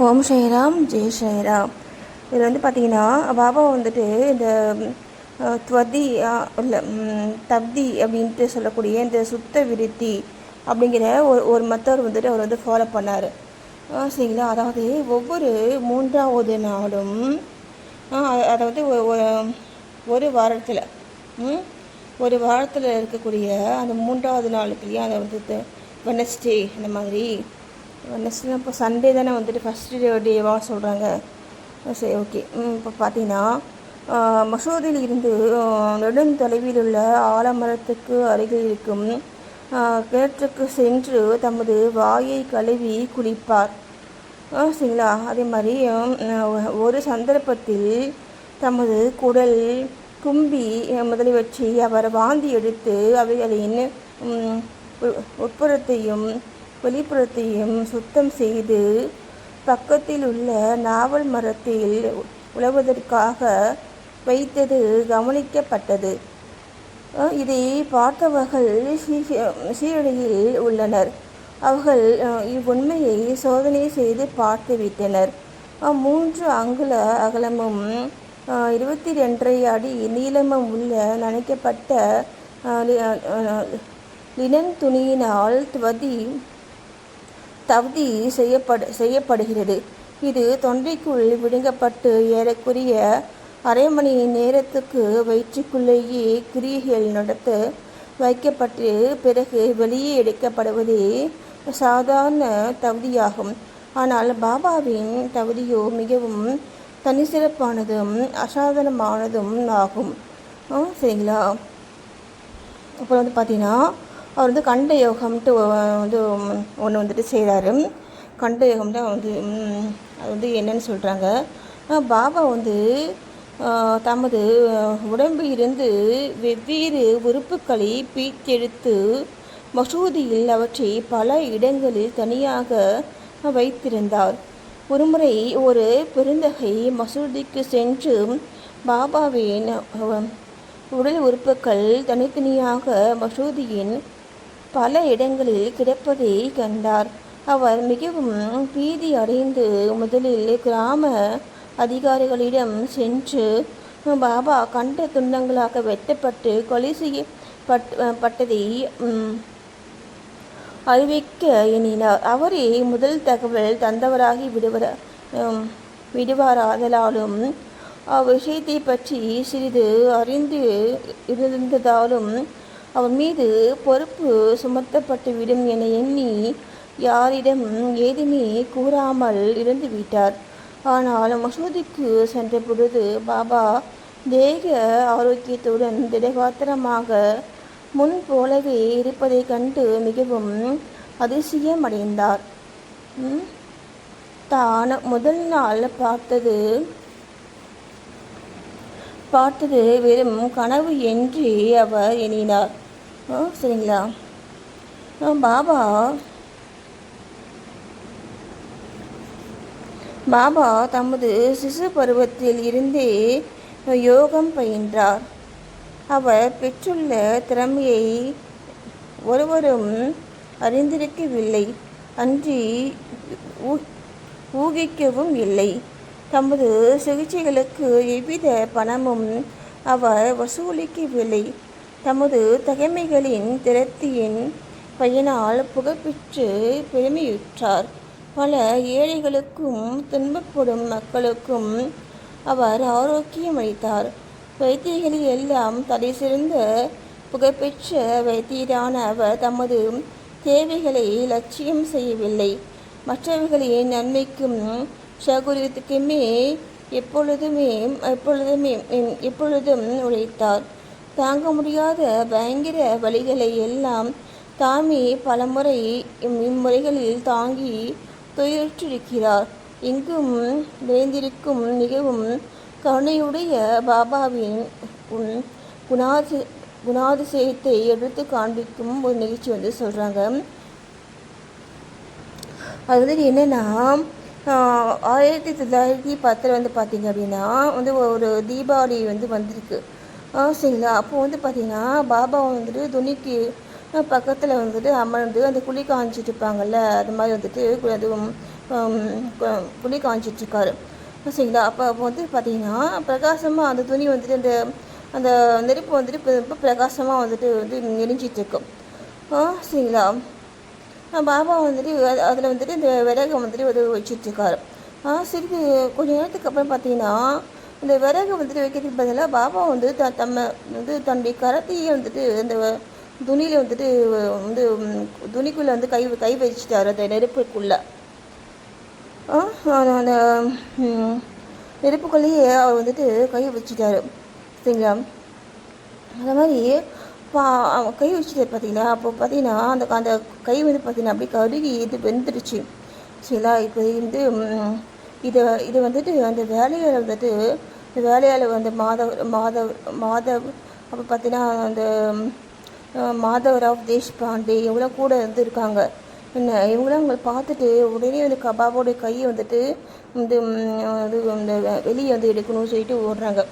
ஓம் ஸ்ரீராம் ஜெய் ஸ்ரீராம். இதில் வந்து பார்த்தீங்கன்னா பாபா வந்துட்டு இந்த துவதி இல்லை தப்தி அப்படின்ட்டு சொல்லக்கூடிய இந்த சுத்த விருத்தி அப்படிங்கிற ஒரு ஒரு மெத்தட் வந்துட்டு அவர் வந்து ஃபாலோ பண்ணார். சரிங்களா? அதாவது ஒவ்வொரு மூன்றாவது நாளும் அதை அ- அதாவது ஒரு வாரத்தில் ஒரு வாரத்தில் இருக்கக்கூடிய அந்த மூன்றாவது நாளுக்குள்ளேயே அதை வந்து வெனஸ்டே அந்த மாதிரி நெக்ஸ்ட் இப்போ சண்டே தானே வந்துட்டு ஃபஸ்ட்டு டேவாக சொல்கிறாங்க சரி ஓகே இப்போ பார்த்தீங்கன்னா மசூதியில் இருந்து ஆஹ், நெடுந்தொலைவில் உள்ள ஆலமரத்துக்கு அருகில் இருக்கும் கிணற்றுக்கு சென்று தமது வாயை கழுவி குளிப்பார். சரிங்களா? அதே மாதிரி ஒரு சந்தர்ப்பத்தில் தமது குடல் கும்பி முதலியவற்றை அவர் வாந்தி எடுத்து அவைகளின் உட்புறத்தையும் வெளிப்புறத்தையும் சுத்தம் செய்து பக்கத்தில் உள்ள நாவல் மரத்தில் உழவதற்காக வைத்தது கவனிக்கப்பட்டது. இதை பார்த்தவர்கள் சீரடியில் உள்ளனர். அவர்கள் இவ்வுண்மையை சோதனை செய்து பார்த்துவிட்டனர். மூன்று அங்குல அகலமும் இருபத்தி ரெண்டரை அடி நீளமும் உள்ள நனைக்கப்பட்ட லினன் துணியினால் துவதி தகுதி செய்யப்படு செய்யப்படுகிறது. இது தொண்டைக்குள் விடுங்கப்பட்டு ஏறக்குரிய அரை மணி நேரத்துக்கு வயிற்றுக்குள்ளேயே கிரியைகள் நடத்த வைக்கப்பட்டு பிறகு வெளியே எடுக்கப்படுவதே சாதாரண தகுதியாகும். ஆனால் பாபாவின் தகுதியோ மிகவும் தனிசிறப்பானதும் அசாதாரணமானதும் ஆகும். சரிங்களா? அப்புறம் வந்து பார்த்தீங்கன்னா அவர் வந்து கண்ட யோகம்ட்டு வந்து ஒன்று வந்துட்டு செய்கிறாரு கண்ட யோகம் தான் வந்து அது வந்து என்னன்னு சொல்கிறாங்க பாபா வந்து தமது உடம்பில் இருந்து வெவ்வேறு உறுப்புகளை பீத்தெடுத்து மசூதியில் அவற்றை பல இடங்களில் தனியாக வைத்திருந்தார். ஒருமுறை ஒரு பெருந்தகை மசூதிக்கு சென்று பாபாவின் உடல் உறுப்புகள் தனித்தனியாக மசூதியின் பல இடங்களில் கிடப்பதை கண்டார். அவர் மிகவும் பீதி அடைந்து முதலில் கிராம அதிகாரிகளிடம் சென்று பாபா கண்ட துண்டங்களாக வெட்டப்பட்டு கொலை செய்யப்பட் பட்டதை அறிவிக்க எண்ணினார். அவரே முதல் தகவல் தந்தவராகி விடுவர விடுவாராதலாலும் அவ்விஷயத்தை பற்றி சிறிது அறிந்து இருந்ததாலும் அவர் மீது பொறுப்பு சுமத்தப்பட்டுவிடும் என எண்ணி யாரிடம் ஏதுமே கூறாமல் இருந்து விட்டார். ஆனால் மசூதிக்கு சென்ற பொழுது பாபா தேக ஆரோக்கியத்துடன் திடகாத்திரமாக முன் போலவே இருப்பதைக் கண்டு மிகவும் அதிசயமடைந்தார். தான் முதல் நாள் பார்த்தது பார்த்தது வெறும் கனவு என்று அவர் எண்ணினார். சரிங்களா? பாபா. பாபா தமது சிசு பருவத்தில் இருந்தே யோகம் பயின்றார். அவர் பெற்றுள்ள திறமையை ஒருவரும் அறிந்திருக்கவில்லை. அன்றி ஊ- ஊகிக்கவும் இல்லை. தமது சிகிச்சைகளுக்கு எவ்வித பணமும் அவர் வசூலிக்கவில்லை. தமது தகைமைகளின் திறத்தியின் பயனால் புகழ்பெற்று பெருமையுற்றார். பல ஏழைகளுக்கும் துன்பப்படும் மக்களுக்கும் அவர் ஆரோக்கியம் அளித்தார். வைத்தியர்களில் எல்லாம் தலை சிறந்த புகழ்பெற்ற வைத்தியரான அவர் தமது தேவைகளை லட்சியம் செய்யவில்லை. மற்றவர்களின் நன்மைக்கும் சகுரியத்துக்குமே எப்பொழுதுமே எப்பொழுதுமே எப்பொழுதும் உழைத்தார். தாங்க முடியாத பயங்கர வழிகளை எல்லாம் தாமே பலமுறை இம்- இம்முறைகளில் தாங்கி துயற்றிருக்கிறார். இங்கும் விரைந்திருக்கும் மிகவும் கருணையுடைய பாபாவின் உன் குணாதி குணாதிசயத்தை எடுத்து காண்பிக்கும் ஒரு நிகழ்ச்சி வந்து சொல்கிறாங்க அது வந்து என்னென்னா ஆயிரத்தி தொள்ளாயிரத்தி பத்தில் வந்து பார்த்தீங்க அப்படின்னா வந்து ஒரு தீபாவளி வந்து வந்திருக்கு. சரிங்களா? அப்போ வந்து பார்த்தீங்கன்னா பாபா வந்துட்டு துணிக்கு பக்கத்தில் வந்துட்டு அமர்ந்து அந்த குழி காஞ்சிட்டு இருப்பாங்கல்ல அது மாதிரி வந்துட்டு அது துணி காமிச்சிட்ருக்காரு சரிங்களா? அப்போ அப்போ வந்து பார்த்தீங்கன்னா பிரகாசமாக அந்த துணி வந்துட்டு அந்த அந்த நெருப்பு வந்துட்டு இப்போ பிரகாசமாக வந்துட்டு வந்து நெறிஞ்சிட்ருக்கும் சரிங்களா? பாபா வந்துட்டு அதில் வந்துட்டு இந்த விறகை வந்துட்டு வந்து வச்சுட்ருக்காரு. சிறிது கொஞ்சம் நேரத்துக்கு அப்புறம் பார்த்தீங்கன்னா இந்த விறகு வந்துட்டு வைக்கிறதுக்கு பதிலாக பாபா வந்து த தம்ம வந்து தன்னுடைய கரத்தையே வந்துட்டு அந்த துணியில் வந்துட்டு வந்து துணிக்குள்ளே வந்து கை கை வச்சுட்டார் அந்த நெருப்புக்குள்ளே. அந்த நெருப்புக்குள்ளேயே அவர் வந்துட்டு கை வச்சுட்டாரு. சரிங்களா? அந்த மாதிரி பா கை வச்சது பார்த்தீங்களா? அப்போ பார்த்தீங்கன்னா அந்த அந்த கை வந்து பார்த்தீங்கன்னா அப்படியே கருகி இது வெந்துருச்சு. சரிங்களா இப்போ வந்து இதை இது வந்துட்டு அந்த வேலையால் வந்துட்டு இந்த வேலையால் வந்து மாதவ் மாதவ் மாதவ் அப்போ பார்த்தீங்கன்னா அந்த மாதவராவ் தேஷ்பாண்டே இவங்களாம் கூட இருந்திருக்காங்க. என்ன இவங்களாம் அவங்களை பார்த்துட்டு உடனே வந்து கபாபோடைய கையை வந்துட்டு வந்து இது இந்த வெளியே வந்து எடுக்கணும்னு சொல்லிட்டு ஓடுறாங்க.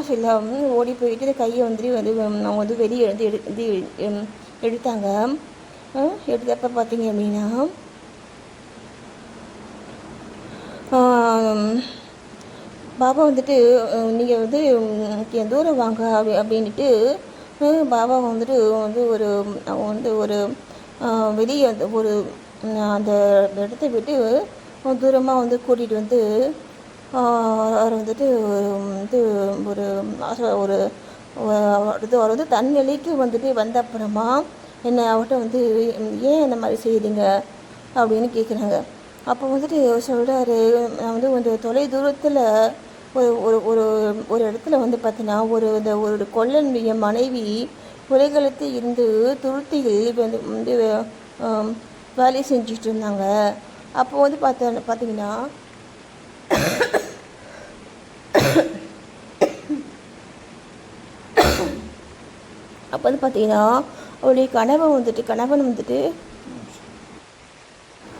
சரிங்களா ஓடி போயிட்டு இந்த கையை வந்துட்டு வந்து அவங்க வந்து வெளியே வந்து எடு இது எடுத்தாங்க. எடுத்தப்போ பார்த்தீங்க அப்படின்னா பாபா வந்துட்டு நீங்கள் வந்து தூரம் வாங்க அப்படி அப்படின்ட்டு பாபா வந்துட்டு வந்து ஒரு அவங்க வந்து ஒரு வெளியே அந்த ஒரு அந்த இடத்த விட்டு தூரமாக வந்து கூட்டிகிட்டு வந்து அவர் வந்துட்டு இது ஒரு ஒரு இது அவர் வந்து தன்னிலைக்கு வந்துட்டு வந்த அப்புறமா என்னை அவர்கிட்ட வந்து ஏன் இந்த மாதிரி செய்யுதுங்க அப்படின்னு கேட்குறாங்க அப்போ வந்துட்டு சொல்கிறாரு நான் வந்து கொஞ்சம் தொலை தூரத்தில் ஒரு ஒரு ஒரு ஒரு இடத்துல வந்து பார்த்தீங்கன்னா ஒரு இந்த ஒரு கொல்லனுடைய மனைவி குலைகளுக்கு இருந்து துருத்திகள் வந்து வந்து வேலை செஞ்சுட்டு இருந்தாங்க. அப்போ வந்து பார்த்த பார்த்தீங்கன்னா அப்போ வந்து பார்த்தீங்கன்னா அவருடைய கணவன் வந்துட்டு கணவன் வந்துட்டு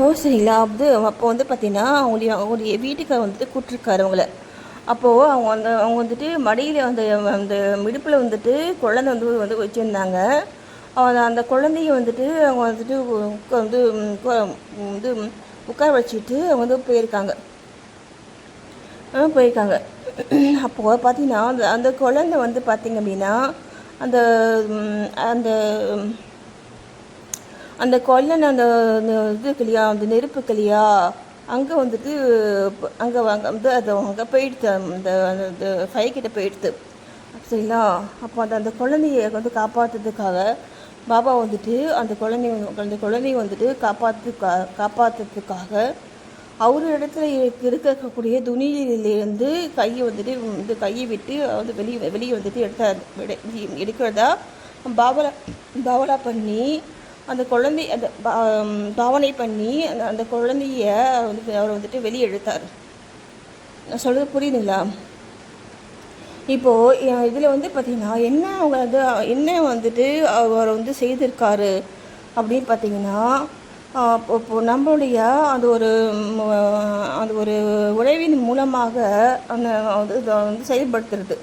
ஓ சரிங்களா. அது அப்போ வந்து பார்த்தீங்கன்னா அவங்களுடைய அவங்களுடைய வீட்டுக்கார் வந்துட்டு கூட்டிருக்காரு அவங்கள. அப்போது அவங்க வந்து அவங்க வந்துட்டு மடியில் அந்த அந்த மிடுப்பில் வந்துட்டு குழந்தை வந்து வந்து வச்சுருந்தாங்க. அந்த குழந்தைய வந்துட்டு அவங்க வந்துட்டு வந்து வந்து உட்கார வச்சுட்டு அவங்க வந்து போயிருக்காங்க. போயிருக்காங்க. அப்போது பார்த்தீங்கன்னா அந்த அந்த குழந்தை வந்து பார்த்திங்க அப்படின்னா அந்த அந்த அந்த கொல்லன் அந்த இது கிளியா அந்த நெருப்பு கிளியா அங்கே வந்துட்டு அங்கே அங்கே வந்து அது அங்கே போயிடுது அந்த அந்த ஃபைக்கிட்ட போயிடுது சரிங்களா? அப்போ அந்த அந்த குழந்தைய வந்து காப்பாற்றுறதுக்காக பாபா வந்துட்டு அந்த குழந்தைய அந்த குழந்தைய வந்துட்டு காப்பாற்று காப்பாற்றுறதுக்காக அவர் இடத்துல இருக்கக்கூடிய துணியிலேருந்து கையை வந்துட்டு வந்து கையை விட்டு வந்து வெளியே வெளியே வந்துட்டு எடுத்த எடுக்கிறதா? பாவலா பாவலா பண்ணி அந்த குழந்தை அந்த பாவனை பண்ணி அந்த அந்த குழந்தைய வந்து அவர் வந்துட்டு வெளியே எடுத்தார். நான் சொல்கிறது புரியுதுங்களா? இப்போது இதில் வந்து பார்த்திங்கன்னா என்ன அவங்க வந்து என்ன வந்துட்டு அவர் வந்து செய்திருக்காரு? அப்படின்னு பார்த்தீங்கன்னா இப்போ நம்மளுடைய அது ஒரு அது ஒரு உழைவின் மூலமாக அந்த வந்து செயல்படுத்துறது.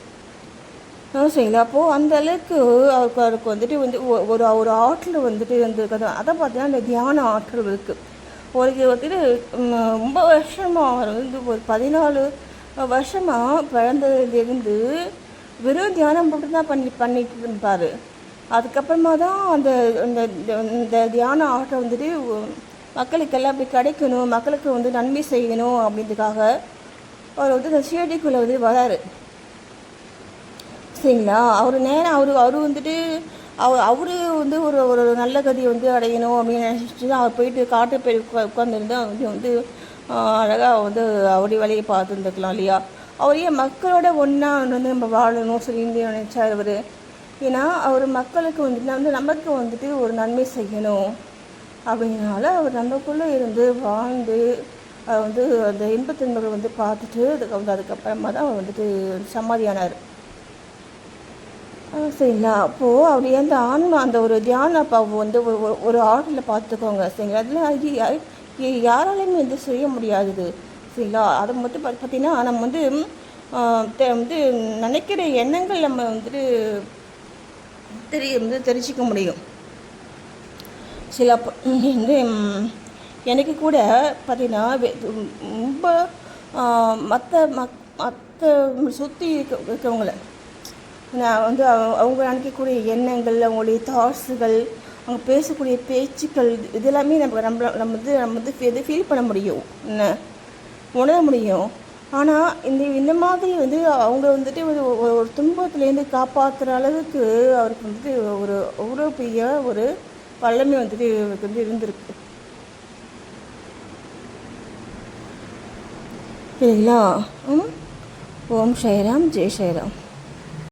சரிங்களா அப்போது அந்த அளவுக்கு அவருக்கு அவருக்கு வந்துட்டு வந்து ஒரு ஒரு ஆற்றல் வந்துட்டு வந்து அதை பார்த்தீங்கன்னா அந்த தியான ஆற்றல் இருக்குது ஒரு வந்துட்டு ரொம்ப வருஷமாக அவர் வந்து ஒரு பதினாலு வருஷமாக பிறந்ததுலேருந்து வெறும் தியானம் மட்டும் தான் பண்ணி பண்ணிட்டு இருப்பார் அதுக்கப்புறமா தான் அந்த இந்த இந்த தியான ஆற்றல் வந்துட்டு மக்களுக்கெல்லாம் அப்படி கிடைக்கணும் மக்களுக்கு வந்து நன்மை செய்யணும் அப்படின்றதுக்காக அவர் வந்து இந்த ஷிரடிக்குள்ளே வந்து வராரு. சரிங்களா? அவர் நேரம் அவர் அவர் வந்துட்டு அவர் அவரு வந்து ஒரு ஒரு நல்ல கதியை வந்து அடையணும் அப்படின்னு நினச்சிட்டு தான் அவர் போயிட்டு காட்டு போய் உட்காந்துருந்து வந்து வந்து அழகாக வந்து அவருடைய வேலையை பார்த்துருந்துக்கலாம் இல்லையா? அவர் ஏன் மக்களோட ஒன்றா வந்து நம்ம வாழணும் சொல்லி நினச்சார் அவர். ஏன்னா அவர் மக்களுக்கு வந்துட்டு வந்து நமக்கு வந்துட்டு ஒரு நன்மை செய்யணும். அப்படின்னால அவர் நமக்குள்ளே இருந்து வாழ்ந்து வந்து அந்த இன்பத்தின்பர்கள் வந்து பார்த்துட்டு அதுக்கு வந்து அதுக்கப்புறமா தான் அவர் வந்துட்டு சமாதியானார். சரிங்களா? அப்போது அப்படி அந்த ஆன்மா அந்த ஒரு தியான அப்பாவை வந்து ஒரு ஒரு ஆர்டரில் பார்த்துக்கோங்க சரிங்களா? அதில் யாராலையுமே வந்து செய்ய முடியாது சரிங்களா? அதை மட்டும் பார்த்தீங்கன்னா நம்ம வந்து வந்து நினைக்கிற எண்ணங்கள் நம்ம வந்துட்டு தெரிய வந்து தெரிஞ்சிக்க முடியும். சில வந்து எனக்கு கூட பார்த்தீங்கன்னா ரொம்ப மற்ற மக் மற்ற சுற்றி இருக்க இருக்கவங்கள நான் வந்து அவங்க நினைக்கக்கூடிய எண்ணங்கள் அவங்களுடைய தாட்ஸுகள் அவங்க பேசக்கூடிய பேச்சுக்கள் இது- நம்ம நம்ம நம்ம வந்து நம்ம வந்து எது ஃபீல் பண்ண முடியும் என்ன உணர முடியும். ஆனால் இந்த இந்த மாதிரி வந்து அவங்க வந்துட்டு ஒரு ஒரு- துன்பத்துலேருந்து காப்பாற்றுற அளவுக்கு அவருக்கு வந்துட்டு ஒரு அவ்வளோ பெரிய ஒரு வல்லமை வந்துட்டு இவருக்கு வந்து இருந்திருக்கு. சரிங்களா ம்? ஓம் ஷைராம் ஜெய் ஸ்ரீராம்